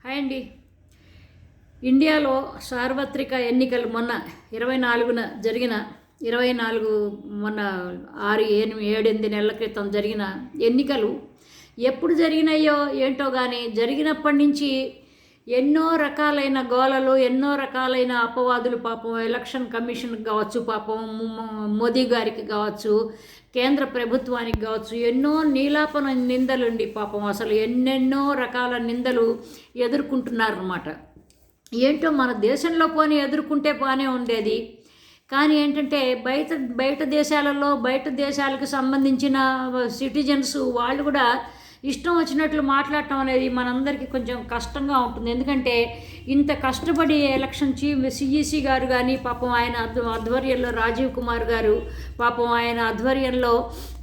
Hi అండి. ఇండియాలో సార్వత్రిక ఎన్నికలు మొన్న ఇరవై నాలుగున జరిగిన ఇరవై నాలుగు మొన్న ఆరు ఎనిమిది ఏడెనిమిది నెలల క్రితం జరిగిన ఎన్నికలు ఎప్పుడు జరిగినాయో ఏంటో కానీ జరిగినప్పటి నుంచి ఎన్నో రకాలైన గోలలు ఎన్నో రకాలైన అపవాదులు పాపం ఎలక్షన్ కమిషన్కి కావచ్చు పాపం మోదీ గారికి కావచ్చు కేంద్ర ప్రభుత్వానికి కావచ్చు ఎన్నో నీలాపన నిందలుండి పాపం. అసలు ఎన్నెన్నో రకాల నిందలు ఎదుర్కొంటున్నారన్నమాట. ఏంటో మన దేశంలో పోనీ ఎదుర్కొంటే బాగానే ఉండేది. కానీ ఏంటంటే బయట బయట దేశాలలో బయట దేశాలకు సంబంధించిన సిటిజన్స్ వాళ్ళు కూడా ఇష్టం వచ్చినట్లు మాట్లాడటం అనేది మనందరికీ కొంచెం కష్టంగా ఉంటుంది. ఎందుకంటే ఇంత కష్టపడి ఎలక్షన్ చీఫ్ సిఈసి గారు కానీ పాపం ఆయన ఆధ్వర్యంలో రాజీవ్ కుమార్ గారు పాపం ఆయన ఆధ్వర్యంలో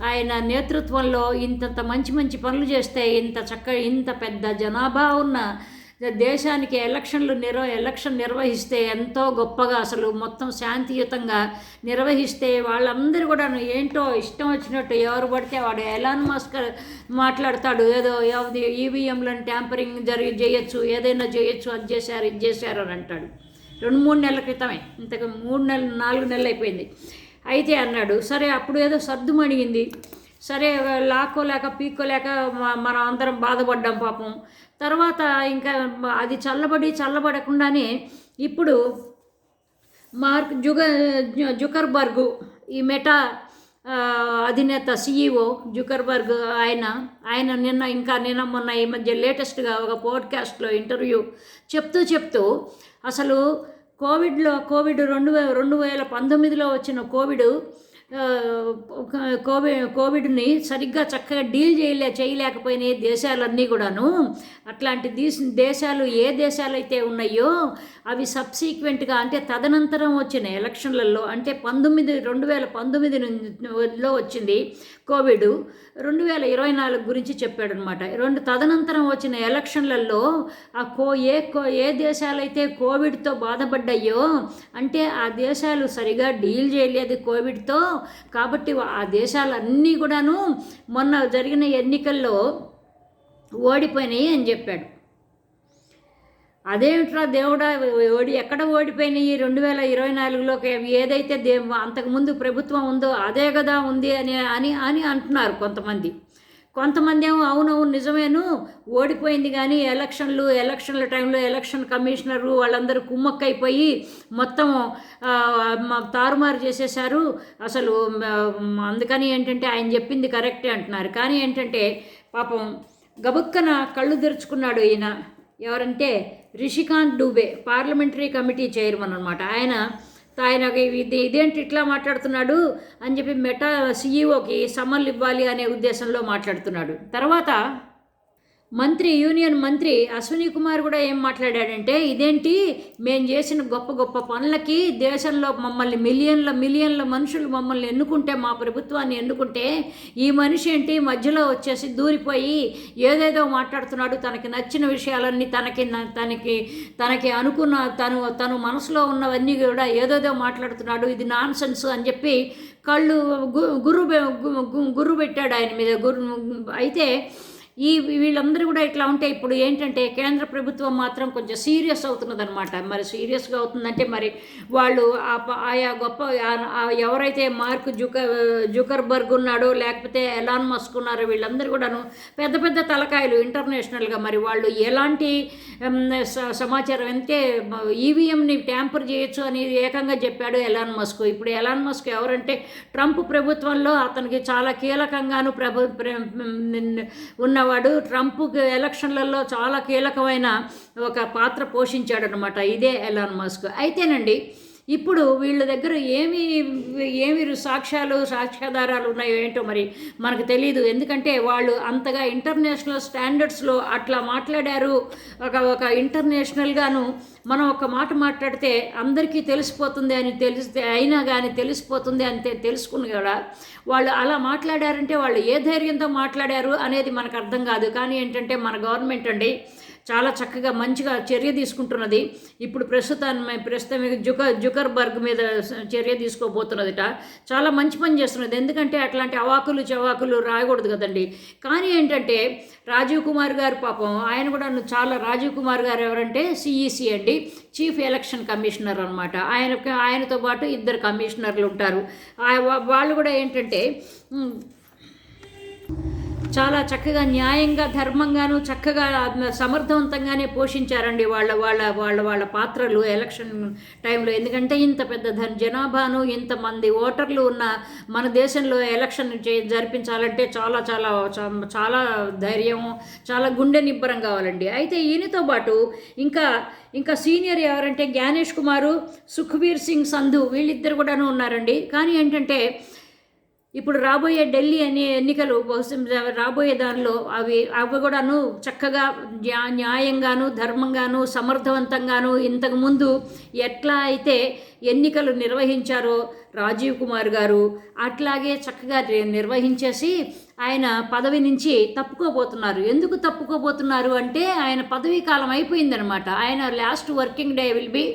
ఆయన నేతృత్వంలో ఇంతంత మంచి మంచి పనులు చేస్తే ఇంత చక్క ఇంత పెద్ద జనాభా ఉన్న దేశానికి ఎలక్షన్లు నిర్వ ఎలక్షన్ నిర్వహిస్తే ఎంతో గొప్పగా అసలు మొత్తం శాంతియుతంగా నిర్వహిస్తే వాళ్ళందరూ కూడా ఏంటో ఇష్టం వచ్చినట్టు ఎవరు పడితే వాడు ఎలాన్ మాస్క్ మాట్లాడతాడు. ఏదో ఈవీఎంలను ట్యాంపరింగ్ జరిగి చేయొచ్చు ఏదైనా చేయొచ్చు అది చేశారు ఇది చేశారు అని అంటాడు. రెండు మూడు నెలల క్రితమే ఇంతకు మూడు నెలలు నాలుగు నెలలు అయిపోయింది. అయితే అన్నాడు సరే అప్పుడు ఏదో సర్దుమణిగింది. సరే లాక్కోలేక పీక్కోలేక మనం అందరం బాధపడ్డాం పాపం. తర్వాత ఇంకా అది చల్లబడి చల్లబడకుండానే ఇప్పుడు మార్క్ జుగ జుకర్బర్గ్ జుకర్బర్గు ఈ మెటా అధినేత సిఈఓ జుకర్బర్గ్ ఆయన ఆయన నిన్న ఇంకా నిన్న మొన్న ఈ మధ్య లేటెస్ట్గా ఒక పోడ్కాస్ట్లో ఇంటర్వ్యూ చెప్తూ చెప్తూ అసలు కోవిడ్లో కోవిడ్ రెండు వే రెండు వేల పంతొమ్మిదిలో వచ్చిన కోవిడ్ కోవిడ్ కోవిడ్ని సరిగ్గా చక్కగా డీల్ చేయలే చేయలేకపోయినాయి దేశాలన్నీ కూడాను. అట్లాంటి దేశాలు ఏ దేశాలు అయితే ఉన్నాయో అవి సబ్సీక్వెంట్గా అంటే తదనంతరం వచ్చిన ఎలక్షన్లలో. అంటే పంతొమ్మిది రెండు వేల పంతొమ్మిది లో వచ్చింది కోవిడ్. రెండు వేల ఇరవై నాలుగు గురించి చెప్పాడనమాట. రెండు తదనంతరం వచ్చిన ఎలక్షన్లలో ఆ కో ఏ కో ఏ దేశాలైతే కోవిడ్తో బాధపడ్డాయో అంటే ఆ దేశాలు సరిగా డీల్ చేయలేదు కోవిడ్తో కాబట్టి ఆ దేశాలన్నీ కూడాను మొన్న జరిగిన ఎన్నికల్లో ఓడిపోయినాయి అని చెప్పాడు. అదేమిట్రా దేవుడా ఓడి ఎక్కడ ఓడిపోయినాయి రెండు వేల ఇరవై నాలుగులోకి? ఏదైతే దే అంతకుముందు ప్రభుత్వం ఉందో అదే కదా ఉంది అని అని అని అంటున్నారు కొంతమంది. కొంతమంది ఏమో అవునవును నిజమేను. ఓడిపోయింది కానీ ఎలక్షన్లు ఎలక్షన్ల టైంలో ఎలక్షన్ కమిషనరు వాళ్ళందరూ కుమ్మక్కైపోయి మొత్తం తారుమారు చేసేశారు. అసలు అందుకని ఏంటంటే ఆయన చెప్పింది కరెక్టే అంటున్నారు. కానీ ఏంటంటే పాపం గబుక్కన కళ్ళు తెరుచుకున్నాడు ఈయన. ఎవరంటే Rishikant Dubey parliamentary committee chairman అనమాట ఆయన ఆయన ఇది ఇదేంటి ఇట్లా మాట్లాడుతున్నాడు అని చెప్పి మెటా సీఈఓకి సమన్లు ఇవ్వాలి అనే ఉద్దేశంలో మాట్లాడుతున్నాడు. తర్వాత మంత్రి యూనియన్ మంత్రి అశ్విని కుమార్ కూడా ఏం మాట్లాడాడంటే ఇదేంటి? మేము చేసిన గొప్ప గొప్ప పనులకి దేశంలో మమ్మల్ని మిలియన్ల మిలియన్ల మనుషులు మమ్మల్ని ఎన్నుకుంటే మా ప్రభుత్వాన్ని ఎన్నుకుంటే ఈ మనిషి ఏంటి? మధ్యలో వచ్చేసి దూరిపోయి ఏదేదో మాట్లాడుతున్నాడు. తనకి నచ్చిన విషయాలన్నీ తనకి న- తనకి తనకి అనుకున్న తను తను మనసులో ఉన్నవన్నీ కూడా ఏదేదో మాట్లాడుతున్నాడు. ఇది నాన్ సెన్స్ అని చెప్పి కళ్ళు గురు గురు గు- గు- పెట్టాడు ఆయన మీద. గురు అయితే ఈ వీళ్ళందరూ కూడా ఇట్లా ఉంటే ఇప్పుడు ఏంటంటే కేంద్ర ప్రభుత్వం మాత్రం కొంచెం సీరియస్ అవుతున్నదనమాట మరి సీరియస్గా అవుతుందంటే మరి వాళ్ళు ఆ ప- ఆయా గొప్ప ఎవరైతే మార్క్ జుక జుకర్బర్గ్ ఉన్నాడో లేకపోతే ఎలాన్ మస్క్ ఉన్నారో వీళ్ళందరూ కూడాను పెద్ద పెద్ద తలకాయలు ఇంటర్నేషనల్గా మరి వాళ్ళు ఎలాంటి స- సమాచారం అంటే ఈవీఎంని ట్యాంపర్ చేయొచ్చు అని ఏకంగా చెప్పాడు ఎలాన్ మస్క్ ఇప్పుడు ఎలాన్ మస్క్ ఎవరంటే ట్రంప్ ప్రభుత్వంలో అతనికి చాలా కీలకంగాను ప్రభు ప్ర- వాడు ట్రంప్ ఎలక్షన్లలో చాలా కీలకమైన ఒక పాత్ర పోషించాడనమాట ఇదే ఎలాన్ మస్క్. అయితేనండి ఇప్పుడు వీళ్ళ దగ్గర ఏమి ఏమి సాక్ష్యాలు సాక్ష్యాధారాలు ఉన్నాయో ఏంటో మరి మనకు తెలియదు ఎందుకంటే వాళ్ళు అంతగా ఇంటర్నేషనల్ స్టాండర్డ్స్లో అట్లా మాట్లాడారు. ఒక ఒక ఇంటర్నేషనల్గాను మనం ఒక మాట మాట్లాడితే అందరికీ తెలిసిపోతుంది అని తెలిస్తే అయినా కానీ తెలిసిపోతుంది అని తెలుసుకుని కూడా వాళ్ళు అలా మాట్లాడారంటే వాళ్ళు ఏ ధైర్యంతో మాట్లాడారు అనేది మనకు అర్థం కాదు. కానీ ఏంటంటే మన గవర్నమెంట్ అండి చాలా చక్కగా మంచిగా చర్య తీసుకుంటున్నది. ఇప్పుడు ప్రస్తుతం ప్రస్తుతం జుక జుకర్బర్గ్ మీద చర్య తీసుకోబోతున్నదిట. చాలా మంచి పని చేస్తున్నది. ఎందుకంటే అట్లాంటి అవాకులు చవాకులు రాయకూడదు కదండి. కానీ ఏంటంటే రాజీవ్ కుమార్ గారు పాపం ఆయన కూడా చాలా రాజీవ్ కుమార్ గారు ఎవరంటే సిఈసి అండి. చీఫ్ ఎలక్షన్ కమిషనర్ అనమాట ఆయన ఆయనతో పాటు ఇద్దరు కమిషనర్లు ఉంటారు. వాళ్ళు కూడా ఏంటంటే చాలా చక్కగా న్యాయంగా ధర్మంగాను చక్కగా సమర్థవంతంగానే పోషించారండి వాళ్ళ వాళ్ళ వాళ్ళ వాళ్ళ పాత్రలు ఎలక్షన్ టైంలో. ఎందుకంటే ఇంత పెద్ద జనాభాను ఇంతమంది ఓటర్లు ఉన్న మన దేశంలో ఎలక్షన్ జరిపించాలంటే చాలా చాలా చాలా ధైర్యం చాలా గుండె నిబ్బరం కావాలండి. అయితే ఈయనతో పాటు ఇంకా ఇంకా సీనియర్ ఎవరంటే జ్ఞానేష్ కుమారు సుఖ్వీర్ సింగ్ సంధు వీళ్ళిద్దరు కూడాను ఉన్నారండి. కానీ ఏంటంటే ఇప్పుడు రాబోయే ఢిల్లీ అనే ఎన్నికలు బహుశా రాబోయే దానిలో అవి అవి కూడాను చక్కగా న్యాయంగాను ధర్మంగాను సమర్థవంతంగాను ఇంతకుముందు ఎట్లా అయితే ఎన్నికలు నిర్వహించారో రాజీవ్ కుమార్ గారు అట్లాగే చక్కగా నిర్వహించేసి ఆయన పదవి నుంచి తప్పుకోబోతున్నారు. ఎందుకు తప్పుకోబోతున్నారు అంటే ఆయన పదవీ కాలం అయిపోయిందనమాట. ఆయన last working day will be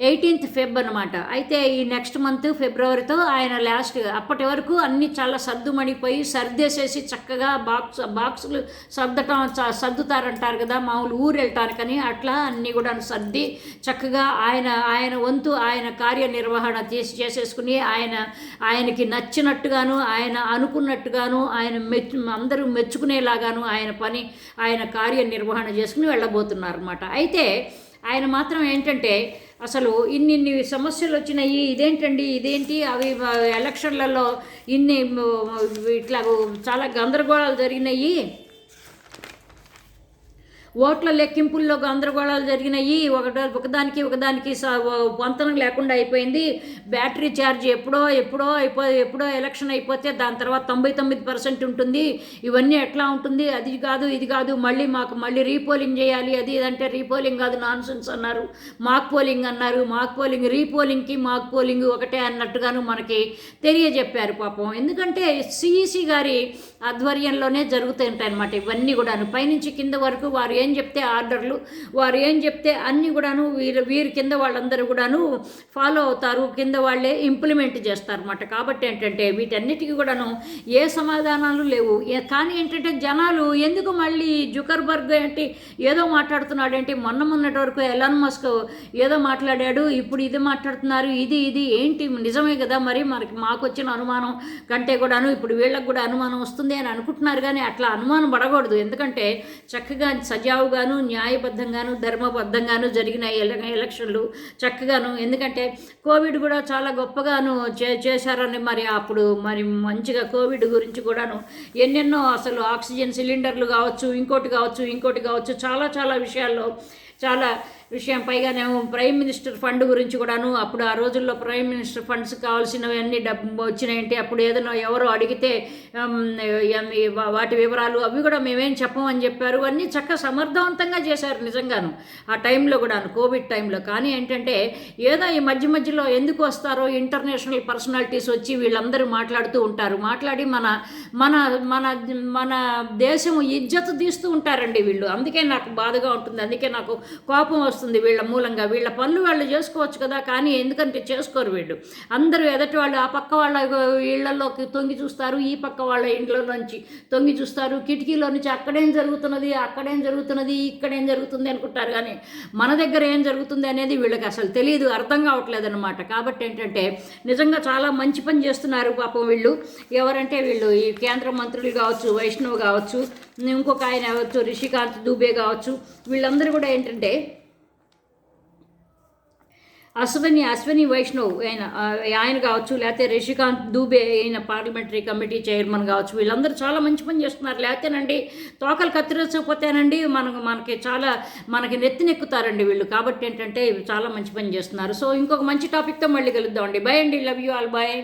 eighteenth Feb అనమాట అయితే ఈ నెక్స్ట్ మంత్ ఫిబ్రవరితో ఆయన లాస్ట్ అప్పటి వరకు అన్నీ చాలా సర్దుమణిపోయి సర్దేసేసి చక్కగా బాక్స్ బాక్సులు సర్దటం సర్దుతారంటారు కదా మామూలు ఊరు వెళ్ళటానికని అట్లా అన్నీ కూడా సర్ది చక్కగా ఆయన ఆయన వంతు ఆయన కార్యనిర్వహణ చేసి చేసేసుకుని ఆయన ఆయనకి నచ్చినట్టుగాను ఆయన అనుకున్నట్టుగాను ఆయన మెచ్చు అందరూ మెచ్చుకునేలాగాను ఆయన పని ఆయన కార్యనిర్వహణ చేసుకుని వెళ్ళబోతున్నారు అనమాట అయితే ఆయన మాత్రం ఏంటంటే అసలు ఇన్ని ఇన్ని సమస్యలు వచ్చినాయి ఇదేంటండి ఇదేంటి అవి ఎలక్షన్లలో ఇన్ని ఇట్లా చాలా గందరగోళాలు జరిగినాయి. ఓట్ల లెక్కింపుల్లో గందరగోళాలు జరిగినాయి. ఒక ఒకదానికి ఒకదానికి పొంతనం లేకుండా అయిపోయింది. బ్యాటరీ ఛార్జ్ ఎప్పుడో ఎప్పుడో అయిపో ఎప్పుడో ఎలక్షన్ అయిపోతే దాని తర్వాత తొంభై తొమ్మిది పర్సెంట్ ఉంటుంది. ఇవన్నీ ఎట్లా ఉంటుంది? అది కాదు ఇది కాదు. మళ్ళీ మాకు మళ్ళీ రీపోలింగ్ చేయాలి. అది ఇదంటే రీపోలింగ్ కాదు నాన్ సెన్స్ అన్నారు. మాక్ పోలింగ్ అన్నారు. మాక్ పోలింగ్ రీపోలింగ్కి మాక్ పోలింగ్ ఒకటే అన్నట్టుగాను మనకి తెలియజెప్పారు పాపం. ఎందుకంటే సిఈసి గారి ఆధ్వర్యంలోనే జరుగుతుంటాయి అన్నమాట ఇవన్నీ కూడాను. పైనుంచి కింద వరకు వారు ఏం చెప్తే ఆర్డర్లు వారు ఏం చెప్తే అన్నీ కూడాను వీరు వీరి కింద వాళ్ళందరూ కూడాను ఫాలో అవుతారు. కింద వాళ్ళే ఇంప్లిమెంట్ చేస్తారన్నమాట. కాబట్టి ఏంటంటే వీటన్నిటికీ కూడాను ఏ సమాధానాలు లేవు. కానీ ఏంటంటే జనాలు ఎందుకు మళ్ళీ జుకర్బర్గ్ ఏంటి ఏదో మాట్లాడుతున్నాడు ఏంటి మొన్న మొన్నటి వరకు ఎలాన్ మస్క్ ఏదో మాట్లాడాడు ఇప్పుడు ఇది మాట్లాడుతున్నారు ఇది ఇది ఏంటి నిజమే కదా మరి మనకి మాకు వచ్చిన అనుమానం కంటే కూడాను ఇప్పుడు వీళ్ళకి కూడా అనుమానం వస్తుంది అని అనుకుంటున్నారు. కానీ అట్లా అనుమానం పడకూడదు. ఎందుకంటే చక్కగా సజ సజావుగాను న్యాయబద్ధంగాను ధర్మబద్ధంగాను జరిగిన ఎలక్షన్లు చక్కగాను. ఎందుకంటే కోవిడ్ కూడా చాలా గొప్పగాను చే చేశారని మరి అప్పుడు మరి మంచిగా కోవిడ్ గురించి కూడాను ఎన్నెన్నో అసలు ఆక్సిజన్ సిలిండర్లు కావచ్చు ఇంకోటి కావచ్చు ఇంకోటి కావచ్చు చాలా చాలా విషయాల్లో చాలా విషయం. పైగానేమో ప్రైమ్ మినిస్టర్ ఫండ్ గురించి కూడాను అప్పుడు ఆ రోజుల్లో ప్రైమ్ మినిస్టర్ ఫండ్స్ కావాల్సినవన్నీ డబ్బు వచ్చినాయంటే అప్పుడు ఏదైనా ఎవరో అడిగితే వాటి వివరాలు అవి కూడా మేమేం చెప్పమని చెప్పారు. అన్నీ చక్కగా సమర్థవంతంగా చేశారు నిజంగాను. ఆ టైంలో కూడాను కోవిడ్ టైంలో. కానీ ఏంటంటే ఏదో ఈ మధ్య మధ్యలో ఎందుకు వస్తారో ఇంటర్నేషనల్ పర్సనాలిటీస్ వచ్చి వీళ్ళందరూ మాట్లాడుతూ ఉంటారు. మాట్లాడి మన మన మన మన దేశం ఇజ్జత్ తీస్తూ ఉంటారండి వీళ్ళు. అందుకే నాకు బాధగా ఉంటుంది. అందుకే నాకు కోపం వస్తుంది వీళ్ళ మూలంగా. వీళ్ళ పనులు వాళ్ళు చేసుకోవచ్చు కదా కానీ ఎందుకంటే చేసుకోరు వీళ్ళు. అందరూ ఎదటి వాళ్ళు ఆ పక్క వాళ్ళ ఇళ్ళలోకి తొంగి చూస్తారు ఈ పక్క వాళ్ళ ఇంట్లో నుంచి తొంగి చూస్తారు. కిటికీలో నుంచి అక్కడేం జరుగుతున్నది అక్కడేం జరుగుతున్నది ఇక్కడేం జరుగుతుంది అనుకుంటారు. కానీ మన దగ్గర ఏం జరుగుతుంది అనేది వీళ్ళకి అసలు తెలియదు అర్థం కావట్లేదు అనమాట కాబట్టి ఏంటంటే నిజంగా చాలా మంచి పని చేస్తున్నారు పాపం వీళ్ళు. ఎవరంటే వీళ్ళు ఈ కేంద్ర మంత్రులు కావచ్చు వైష్ణవ్ కావచ్చు ఇంకొక ఆయన కావచ్చు రిషికాంత్ దూబే కావచ్చు. వీళ్ళందరూ కూడా ఏంటంటే అశ్వని అశ్వని వైష్ణవ్ ఆయన ఆయన కావచ్చు లేకపోతే రిషికాంత్ దూబే అయిన పార్లమెంటరీ కమిటీ చైర్మన్ కావచ్చు వీళ్ళందరూ చాలా మంచి పని చేస్తున్నారు. లేకపోతేనండి తోకలు కత్తిరించకపోతేనండి మనకు మనకి చాలా మనకి నెత్తినెక్కుతారండి వీళ్ళు. కాబట్టి ఏంటంటే చాలా మంచి పని చేస్తున్నారు. సో ఇంకొక మంచి టాపిక్తో మళ్ళీ కలుద్దామండి. బై అండి. Love you all bye